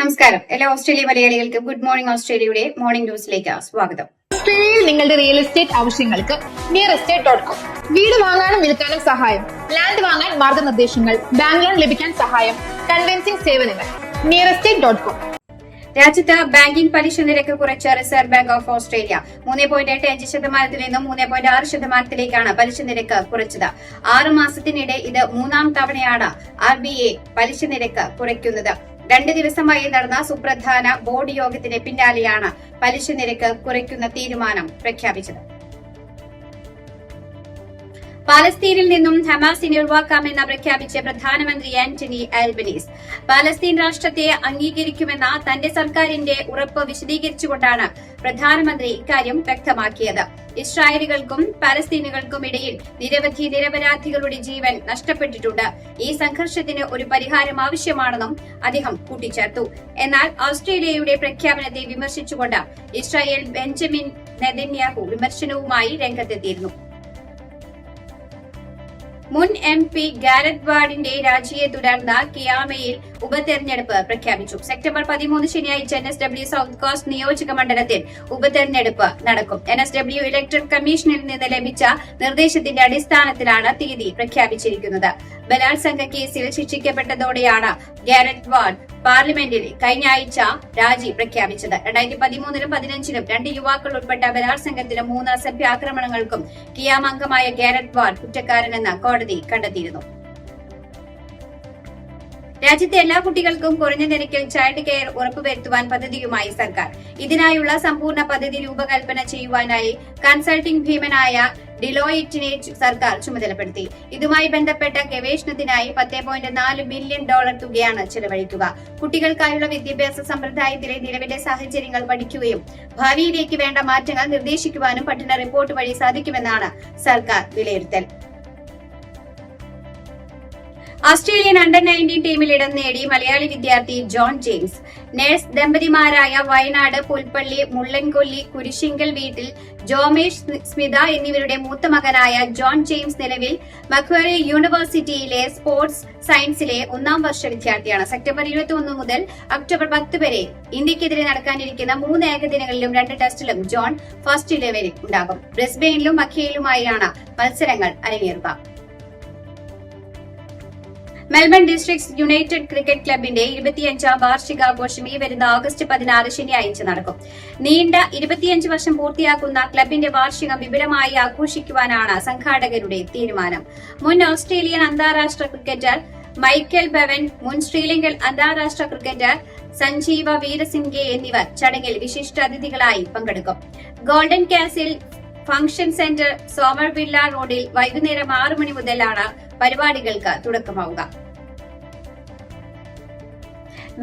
നമസ്കാരം. എല്ലാ ഓസ്ട്രേലിയ മലയാളികൾക്കും ഗുഡ് മോർണിംഗ് ഓസ്ട്രേലിയയുടെ മോർണിംഗ് ന്യൂസിലേക്ക് സ്വാഗതം. ഓസ്ട്രേലിയയിൽ നിങ്ങളുടെ റിയൽ എസ്റ്റേറ്റ് ആവശ്യങ്ങൾക്ക് നിയർ എസ്റ്റേറ്റ് ഡോട്ട് കോം വീട് വാങ്ങാനും വിൽക്കാനും സഹായം. ലാൻഡ് വാങ്ങാൻ മാർഗനിർദ്ദേശങ്ങൾ. ബാങ്ക് ലോൺ ലഭിക്കാൻ സഹായം. കൺവെൻസിംഗ് സേവനങ്ങൾ. നിയർ എസ്റ്റേറ്റ് ഡോട്ട് കോം രാജ്യത്ത് ബാങ്കിംഗ് പലിശ നിരക്ക് കുറച്ച റിസർവ് ബാങ്ക് ഓഫ് ഓസ്ട്രേലിയ. മൂന്ന് പോയിന്റ് എട്ട് അഞ്ച് ശതമാനത്തിൽ നിന്നും മൂന്ന് പോയിന്റ് ആറ് ശതമാനത്തിലേക്കാണ് പലിശ നിരക്ക് കുറച്ചത്. ആറ് മാസത്തിനിടെ ഇത് മൂന്നാം തവണയാണ് ആർ ബി ഐ പലിശ നിരക്ക് കുറയ്ക്കുന്നത്. രണ്ട് ദിവസമായി നടന്ന സുപ്രധാന ബോർഡ് യോഗത്തിന് പിന്നാലെയാണ് പലിശ നിരക്ക് കുറയ്ക്കുന്ന തീരുമാനം പ്രഖ്യാപിച്ചത്. പാലസ്തീനിൽ നിന്നും ഹമാസിനെ ഒഴിവാക്കാമെന്ന് പ്രഖ്യാപിച്ച പ്രധാനമന്ത്രി ആന്റണി ആൽബനീസ് പാലസ്തീൻ രാഷ്ട്രത്തെ അംഗീകരിക്കുമെന്ന തന്റെ സർക്കാരിന്റെ ഉറപ്പ് വിശദീകരിച്ചുകൊണ്ടാണ് പ്രധാനമന്ത്രി ഇക്കാര്യം വ്യക്തമാക്കിയത്. ഇസ്രായേലുകൾക്കും പാലസ്തീനുകൾക്കും ഇടയിൽ നിരവധി നിരപരാധികളുടെ ജീവൻ നഷ്ടപ്പെട്ടിട്ടുണ്ട്. ഈ സംഘർഷത്തിന് ഒരു പരിഹാരം ആവശ്യമാണെന്നും അദ്ദേഹം കൂട്ടിച്ചേർത്തു. എന്നാൽ ഓസ്ട്രേലിയയുടെ പ്രഖ്യാപനത്തെ വിമർശിച്ചുകൊണ്ട് ഇസ്രായേൽ ബെഞ്ചമിൻ നെതന്യാഹു വിമർശനവുമായി രംഗത്തെത്തിയിരുന്നു. മുൻ എം പി ഗാരറ്റ് വാർഡിന്റെ രാജിയെ തുടർന്ന് കിയാമയിൽ ഉപതെരഞ്ഞെടുപ്പ് പ്രഖ്യാപിച്ചു. സെപ്റ്റംബർ പതിമൂന്ന് ശനിയാഴ്ച N S W south coast നിയോജക മണ്ഡലത്തിൽ ഉപതെരഞ്ഞെടുപ്പ് നടക്കും. എൻ എസ് ഡബ്ല്യു ഇലക്ട്രൽ കമ്മീഷനിൽ നിന്ന് ലഭിച്ച നിർദ്ദേശത്തിന്റെ അടിസ്ഥാനത്തിലാണ് തീയതി പ്രഖ്യാപിച്ചിരിക്കുന്നത്. ബലാത്സംഗ കേസിൽ ശിക്ഷിക്കപ്പെട്ടതോടെയാണ് ഗാരറ്റ് വാർഡ് പാർലമെന്റിൽ കഴിഞ്ഞ ആഴ്ച രാജി പ്രഖ്യാപിച്ചത്. രണ്ടായിരത്തി പതിമൂന്നിലും പതിനഞ്ചിലും രണ്ട് യുവാക്കൾ ഉൾപ്പെട്ട ബലാത്സംഗത്തിലും മൂന്ന് അസഭ്യാക്രമണങ്ങൾക്കും കിയാം അംഗമായ ഗാരറ്റ് വാർഡ് കുറ്റക്കാരനെന്ന് കോടതി കണ്ടെത്തിയിരുന്നു. രാജ്യത്തെ എല്ലാ കുട്ടികൾക്കും കുറഞ്ഞ നിരക്കിൽ ചൈൽഡ് കെയർ ഉറപ്പുവരുത്തുവാൻ പദ്ധതിയുമായി സർക്കാർ. ഇതിനായുള്ള സമ്പൂർണ പദ്ധതി രൂപകൽപ്പന ചെയ്യുവാനായി കൺസൾട്ടിംഗ് ഭീമനായ ഡിലോയിറ്റിനെ സർക്കാർ ചുമതലപ്പെടുത്തി. ഇതുമായി ബന്ധപ്പെട്ട ഗവേഷണത്തിനായി പത്ത് പോയിന്റ് നാല് ബില്യൺ ഡോളർ തുകയാണ് ചെലവഴിക്കുക. കുട്ടികൾക്കായുള്ള വിദ്യാഭ്യാസ സമ്പ്രദായത്തിലെ നിലവിലെ സാഹചര്യങ്ങൾ പഠിക്കുകയും ഭാവിയിലേക്ക് വേണ്ട മാറ്റങ്ങൾ നിർദ്ദേശിക്കുവാനും പഠന റിപ്പോർട്ട് വഴി സാധിക്കുമെന്നാണ് സർക്കാർ വിലയിരുത്തൽ. ഓസ്ട്രേലിയൻ അണ്ടർ നയന്റീൻ ടീമിൽ ഇടം നേടി മലയാളി വിദ്യാർത്ഥി ജോൺ ജെയിംസ്. നേഴ്സ് ദമ്പതിമാരായ വയനാട് പുൽപ്പള്ളി മുള്ളൻകൊല്ലി കുരിശിങ്കൽ വീട്ടിൽ ജോമേഷ് സ്മിത എന്നിവരുടെ മൂത്ത മകനായ ജോൺ ജെയിംസ് നിലവിൽ മക്വറി യൂണിവേഴ്സിറ്റിയിലെ സ്പോർട്സ് സയൻസിലെ ഒന്നാം വർഷ വിദ്യാർത്ഥിയാണ്. സെപ്റ്റംബർ ഇരുപത്തി ഒന്ന് മുതൽ ഒക്ടോബർ പത്ത് വരെ ഇന്ത്യക്കെതിരെ നടക്കാനിരിക്കുന്ന മൂന്ന് ഏകദിനങ്ങളിലും രണ്ട് ടെസ്റ്റിലും ജോൺ ഫസ്റ്റ് ഇലവനിൽ ഉണ്ടാകും. ബ്രിസ്ബെയിനിലും മഖ്യയിലുമായാണ് മത്സരങ്ങൾ അരങ്ങേറുക. മെൽബൺ ഡിസ്ട്രിക്ട്സ് യുണൈറ്റഡ് ക്രിക്കറ്റ് ക്ലബിന്റെ ഇരുപത്തിയഞ്ചാം വാർഷികാഘോഷം ഈ വരുന്ന ആഗസ്റ്റ് പതിനാറ് ശനിയാഴ്ച നടക്കും. നീണ്ട ഇരുപത്തിയഞ്ച് വർഷം പൂർത്തിയാക്കുന്ന ക്ലബിന്റെ വാർഷികം വിപുലമായി ആഘോഷിക്കുവാനാണ് സംഘാടകരുടെ തീരുമാനം. മുൻ ഓസ്ട്രേലിയൻ അന്താരാഷ്ട്ര ക്രിക്കറ്റർ മൈക്കൽ ബവൻ മുൻ ശ്രീലങ്കൻ അന്താരാഷ്ട്ര ക്രിക്കറ്റർ സഞ്ജീവ വീരസിംഗെ എന്നിവർ ചടങ്ങിൽ വിശിഷ്ട അതിഥികളായി പങ്കെടുക്കും. Golden castle function centre Somerville റോഡിൽ വൈകുന്നേരം ആറു മണി മുതലാണ് പരിപാടികൾക്ക് തുടക്കമാവുക.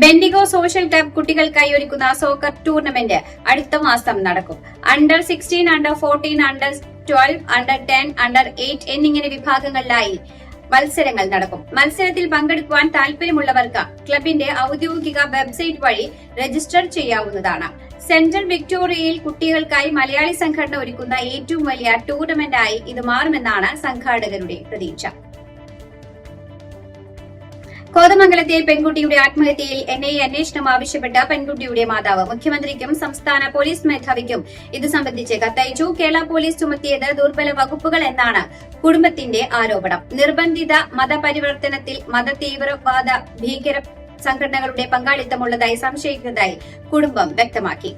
ബെൻഡിഗോ സോഷ്യൽ ക്ലബ് കുട്ടികൾക്കായി ഒരുക്കുന്ന സോക്കർ ടൂർണമെന്റ് അടുത്ത മാസം നടക്കും. Under sixteen under fourteen under twelve under ten under eight എന്നിങ്ങനെ വിഭാഗങ്ങളിലായി മത്സരങ്ങൾ നടക്കും. മത്സരത്തിൽ പങ്കെടുക്കുവാൻ താൽപര്യമുള്ളവർക്ക് ക്ലബിന്റെ ഔദ്യോഗിക വെബ്സൈറ്റ് വഴി രജിസ്റ്റർ ചെയ്യാവുന്നതാണ്. സെൻട്രൽ വിക്ടോറിയയിൽ കുട്ടികൾക്കായി മലയാളി സംഘടന ഒരുക്കുന്ന ഏറ്റവും വലിയ ടൂർണമെന്റായി ഇത് മാറുമെന്നാണ് സംഘാടകരുടെ പ്രതീക്ഷ. കോതമംഗലത്തെ പെൺകുട്ടിയുടെ ആത്മഹത്യയിൽ എൻ ഐ അന്വേഷണം ആവശ്യപ്പെട്ട പെൺകുട്ടിയുടെ മാതാവ്. മുഖ്യമന്ത്രിക്കും സംസ്ഥാന പോലീസ് മേധാവിക്കും ഇത് സംബന്ധിച്ച് കത്തയച്ചു. കേരള പോലീസ് ചുമത്തിയത് ദുർബല വകുപ്പുകൾ എന്നാണ് കുടുംബത്തിന്റെ ആരോപണം. നിർബന്ധിത മതപരിവർത്തനത്തിൽ മതതീവ്രവാദ ഭീകര സംഘടനകളുടെ പങ്കാളിത്തമുള്ളതായി സംശയിക്കുന്നതായി കുടുംബം വ്യക്തമാക്കി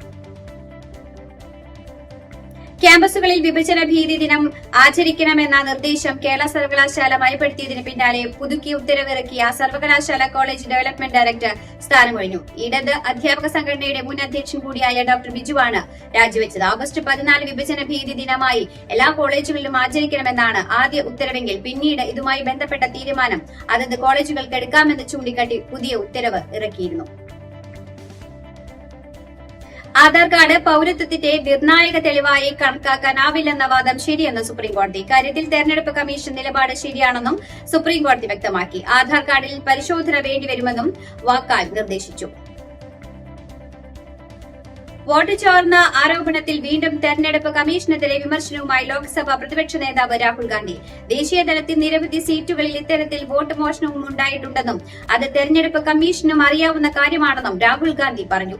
ക്യാമ്പസുകളിൽ വിഭജന ഭീതി ദിനം ആചരിക്കണമെന്ന നിർദ്ദേശം കേരള സർവകലാശാല മയപ്പെടുത്തിയതിന് പിന്നാലെ പുതുക്കി ഉത്തരവിറക്കിയ സർവകലാശാല കോളേജ് ഡെവലപ്മെന്റ് ഡയറക്ടർ സ്ഥാനമൊഴിഞ്ഞു. ഇടത് അധ്യാപക സംഘടനയുടെ മുൻ അധ്യക്ഷൻ കൂടിയായ ഡോക്ടർ ബിജുവാണ് രാജിവെച്ചത്. ഓഗസ്റ്റ് പതിനാല് വിഭജന ഭീതി ദിനമായി എല്ലാ കോളേജുകളിലും ആചരിക്കണമെന്നാണ് ആദ്യ ഉത്തരവെങ്കിൽ പിന്നീട് ഇതുമായി ബന്ധപ്പെട്ട തീരുമാനം അതത് കോളേജുകൾക്ക് എടുക്കാമെന്ന് ചൂണ്ടിക്കാട്ടി പുതിയ ഉത്തരവ് ഇറക്കിയിരുന്നു. ആധാർ കാർഡ് പൌരത്വത്തിന്റെ നിർണായക തെളിവായി കണക്കാക്കാനാവില്ലെന്ന വാദം ശരിയെന്ന് സുപ്രീംകോടതി കാര്യത്തിൽ തെരഞ്ഞെടുപ്പ് കമ്മീഷൻ നിലപാട് ശരിയാണെന്നും സുപ്രീംകോടതി വ്യക്തമാക്കി. ആധാർ കാർഡിൽ പരിശോധന വേണ്ടിവരുമെന്നും വാക്കാൽ നിർദ്ദേശിച്ചു. വോട്ട് ചോർന്ന ആരോപണത്തിൽ വീണ്ടും തെരഞ്ഞെടുപ്പ് കമ്മീഷനെതിരെ വിമർശനവുമായി ലോക്സഭാ പ്രതിപക്ഷ നേതാവ് രാഹുൽ ഗാന്ധി. ദേശീയ തലത്തിൽ നിരവധി സീറ്റുകളിൽ ഇത്തരത്തിൽ വോട്ട് മോഷണവും ഉണ്ടായിട്ടുണ്ടെന്നും അത് തെരഞ്ഞെടുപ്പ് കമ്മീഷനും അറിയാവുന്ന കാര്യമാണെന്നും രാഹുൽ ഗാന്ധി പറഞ്ഞു.